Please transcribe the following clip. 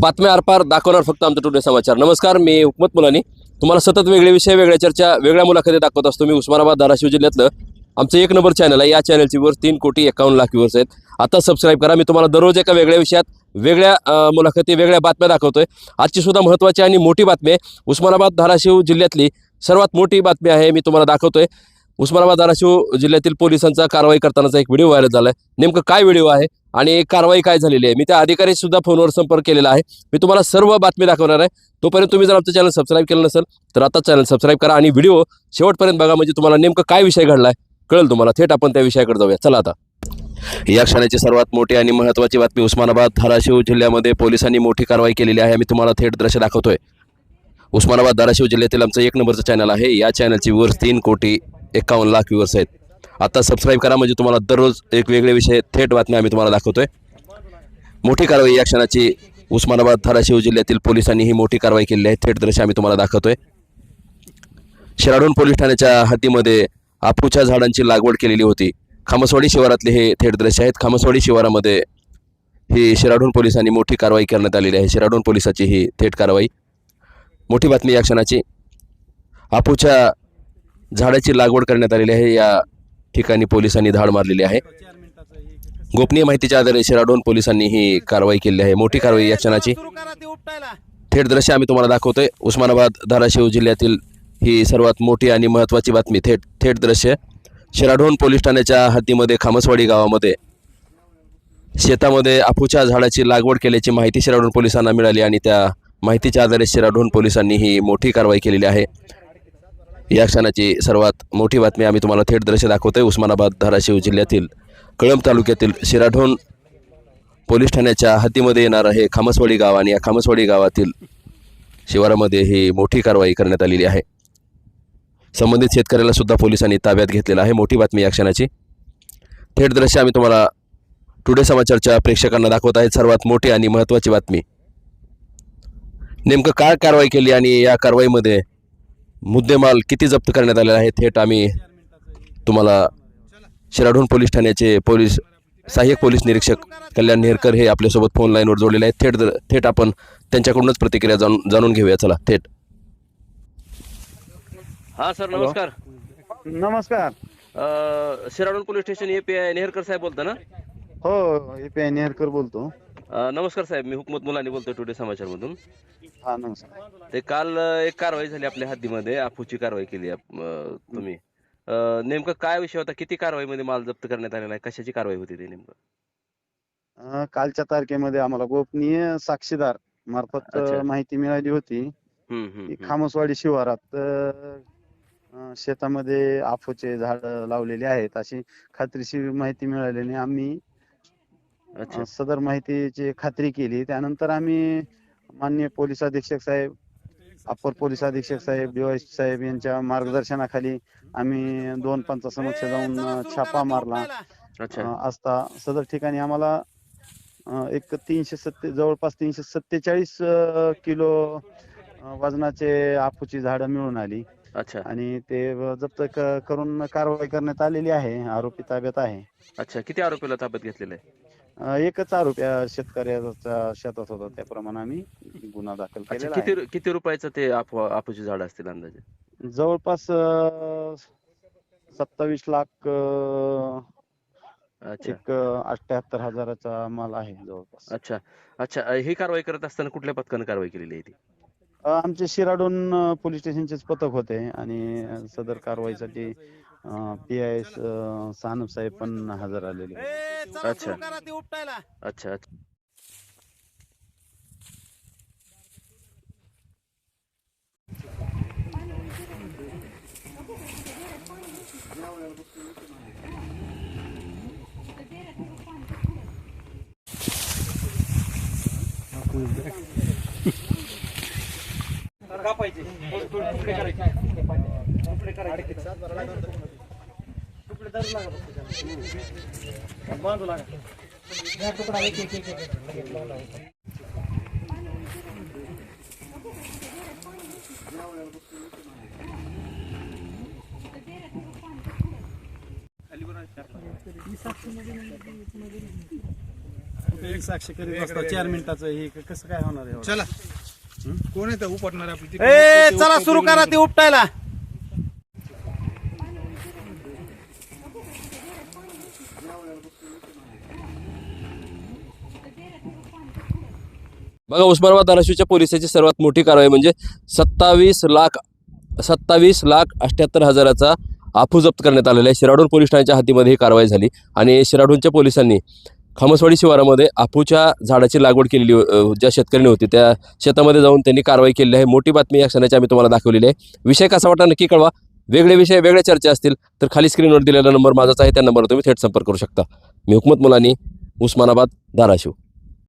बातम्या आरपार दाखवणार फक्त आमचं टुडे समाचार. नमस्कार मी हुकमत मुलानी. तुम्हाला सतत वेगळे विषय वेगळ्या चर्चा वेगळ्या मुलाखती दाखवत असतो. मी उस्मानाबाद धाराशिव जिल्ह्यातलं आमचं एक नंबर चॅनल आहे. या चॅनलची वर तीन कोटी एकावन्न लाख व्ह्यूअर्स आहेत. आता सबस्क्राईब करा. मी तुम्हाला दररोज एका वेगळ्या विषयात वेगळ्या मुलाखती वेगळ्या बातम्या दाखवतोय. आजची सुद्धा महत्त्वाची आणि मोठी बातमी आहे. उस्मानाबाद धाराशिव जिल्ह्यातली सर्वात मोठी बातमी आहे. मी तुम्हाला दाखवतोय. उस्मानाबाद धाराशिव जिल्ह्यातील पोलिसांचा कारवाई करतानाचा एक व्हिडिओ व्हायरल झाला आहे नेमकं काय व्हिडिओ आहे आणि कारवाई काय झालेली आहे? मी त्या अधिकारी सुद्धा फोनवर संपर्क केलेला आहे. मी तुम्हाला सर्व बातमी दाखवणार आहे. तोपर्यंत तुम्ही जर आमचं चॅनल सबस्क्राईब केलं नसेल तर आता चॅनल सबस्क्राईब करा आणि व्हिडिओ शेवटपर्यंत बघा म्हणजे तुम्हाला नेमकं काय विषय घडलाय कळेल तुम्हाला. थेट आपण त्या विषयाकडे जाऊया. चला आता. या क्षणाची सर्वात मोठी आणि महत्त्वाची बातमी उस्मानाबाद धाराशिव जिल्ह्यामध्ये पोलिसांनी मोठी कारवाई केलेली आहे. मी तुम्हाला थेट दृश्य दाखवतोय. उस्मानाबाद धाराशिव जिल्ह्यातील आमचं एक नंबरचं चॅनल आहे. या चॅनलची व्यूअर्स तीन कोटी एकावन्न लाख व्ह्यूअर्स आहेत. आता सबस्क्राईब करा म्हणजे तुम्हाला दररोज एक वेगळे विषय थेट बातम्या आम्ही तुम्हाला दाखवतोय. मोठी कारवाई या क्षणाची उस्मानाबाद धाराशिव जिल्ह्यातील पोलिसांनी ही मोठी कारवाई केलेली आहे. थेट दृश्य आम्ही तुम्हाला दाखवतोय. शिराडून पोलीस ठाण्याच्या हद्दीमध्ये आपूच्या झाडांची लागवड केलेली होती. खामसवाडी शिवारातले हे थेट दृश्य आहेत. खामसवाडी शिवारामध्ये ही शिराडून पोलिसांनी मोठी कारवाई करण्यात आलेली आहे. शिराडून पोलिसाची ही थेट कारवाई. मोठी बातमी या क्षणाची. आपूच्या झाडाची लागवड करण्यात आलेली आहे. या ठिकाणी पोलिसांनी धाड मारलेली आहे. गोपनीय माहितीच्या आधारे शिराडोन पोलिसांनी ही कारवाई केली आहे. मोठी कारवाई या क्षणाची. थेट दृश्य आम्ही तुम्हाला दाखवतोय. उस्मानाबाद धाराशिव जिल्ह्यातील ही सर्वात मोठी आणि महत्त्वाची बातमी. थेट थेट दृश्य. शिराढोण पोलीस ठाण्याच्या हद्दीमध्ये खामसवाडी गावामध्ये. शेतामध्ये आपूच्या झाडाची लागवड केल्याची माहिती शिराढोण पोलिसांना मिळाली आणि त्या माहितीच्या आधारे शिराढोण पोलिसांनी ही मोठी कारवाई केलेली आहे. या क्षणाची सर्वात मोठी बातमी आम्ही तुम्हाला थेट दृश्य दाखवतोय. उस्मानाबाद धाराशिव जिल्ह्यातील कळंब तालुक्यातील शिराढोण पोलीस ठाण्याच्या हद्दीमध्ये येणारं हे खामसवाडी गाव आणि या खामसवाडी गावातील शिवारामध्ये ही मोठी कारवाई करण्यात आलेली आहे. संबंधित शेतकऱ्याला सुद्धा पोलिसांनी ताब्यात घेतलेला आहे. मोठी बातमी या क्षणाची. थेट दृश्य आम्ही तुम्हाला टुडे समाचारच्या प्रेक्षकांना दाखवत आहेत. सर्वात मोठी आणि महत्त्वाची बातमी. नेमकं काय कारवाई केली आणि या कारवाईमध्ये मुद्देमाल किती जप्त करण्यात आलेला आहे थेट आम्ही तुम्हाला शिराढोण पोलीस ठाण्याचे पोलीस सहाय्यक पोलीस निरीक्षक कल्याण नेरकर हे आपल्यासोबत फोन लाईनवर जोडलेले आहेत. थेट थेट आपण त्यांच्याकडूनच प्रतिक्रिया जाणून जाणून घेऊया. चला थेट. हा सर नमस्कार. नमस्कार. Shiradhon police station A P I Nehrkar साहेब बोलता ना? हो एपीआय नेहरकर बोलतो. अ, नमस्कार साहेब मी हुकमत मुलानी बोलतोय टुडे समाचारमधून. हा नमस्कार. ते काल अ, एक कारवाई झाली आपल्या हद्दीमध्ये आफूची कारवाई केली आप- अ, तुम्ही. अ, नेमकं काय विषय होता? किती कारवाईमध्ये माल जप्त करण्यात आलेला आहे? कशाची कारवाई होती ते नेमकं? अं, कालच्या तारखेमध्ये आम्हाला गोपनीय साक्षीदार मार्फत अच्छा. माहिती मिळाली होती. हम्म, हम्म, की हम्म. खामसवाडी शिवारात अं, शेतामध्ये आफूचे झाड लावलेले आहेत अशी खात्रीशीर माहिती मिळाल्याने आम्ही अच्छा. सदर माहितीची खात्री केली. त्यानंतर आम्ही माननीय पोलीस अधीक्षक साहेब अप्पर पोलीस अधीक्षक साहेब डीवायस साहेब यांच्या मार्गदर्शनाखाली आम्ही दोन पंचासमक्ष जाऊन छापा मारला. अच्छा. असता सदर ठिकाणी आम्हाला एक तीनशे सत्ते जवळपास तीनशे सत्तेचाळीस किलो वजनाचे आपूची झाडं मिळून आली. अच्छा. आणि ते जप्त करून कारवाई करण्यात आलेली आहे आरोपी ताब्यात आहे. अच्छा. किती आरोपीला ताब्यात घेतलेलं आहे? एकच आरोपी अं, शेतकऱ्याच्या शेतात होता त्याप्रमाणे आम्ही गुन्हा दाखल अच्छा केलेला किती किती रुपयाचं ते आपू आपूची झाड असतील अंदाजे? जवळपास सत्तावीस लाख अं, अच्छा. एक अठ्याहत्तर हजाराचा माल आहे जवळपास. अच्छा अच्छा अ, ही कारवाई करत असताना कुठल्या पथकानं कारवाई केलेली आहे ती? अ, आमचे शिराडोन अ, पोलीस स्टेशनचेच पथक होते आणि अ, सदर कारवाईसाठी पी आय सानप साहेब पण हजर आलेले होते. आहे अच्छा. ते उपटायला अच्छा अच्छा कापायचे तुकडे करायचे. तुकडे करायचे. एक साक्षी एक करीत असतो चार मिनिटाचं हे कसं काय होणार आहे? चला. कोण आहे उपटणार? आपली ए चला सुरू करा ते उपटायला. बघा उस्मानाबाद धाराशिवच्या पोलिसाची सर्वात मोठी कारवाई म्हणजे सत्तावीस लाख सत्तावीस लाख अठ्ठ्याहत्तर हजाराचा आफू जप्त करण्यात आलेला आहे. शिराडून पोलीस ठाण्याच्या हातीमध्ये ही कारवाई झाली आणि शिराडूनच्या पोलिसांनी खामसवाडी शिवारामध्ये आफूच्या झाडाची लागवड केलेली ज्या शेतकऱ्यांनी होती त्या शेतामध्ये जाऊन त्यांनी कारवाई केलेली आहे. मोठी बातमी या क्षणाची आम्ही तुम्हाला दाखवलेली आहे. विषय कसा वाटला नक्की कळवा. वेगळे विषय वेगळ्या चर्चा असतील तर खाली स्क्रीनवर दिलेला नंबर माझाच आहे त्या नंबरवर तुम्ही थेट संपर्क करू शकता. मी हुकमत मुलानी उस्मानाबाद धाराशिव.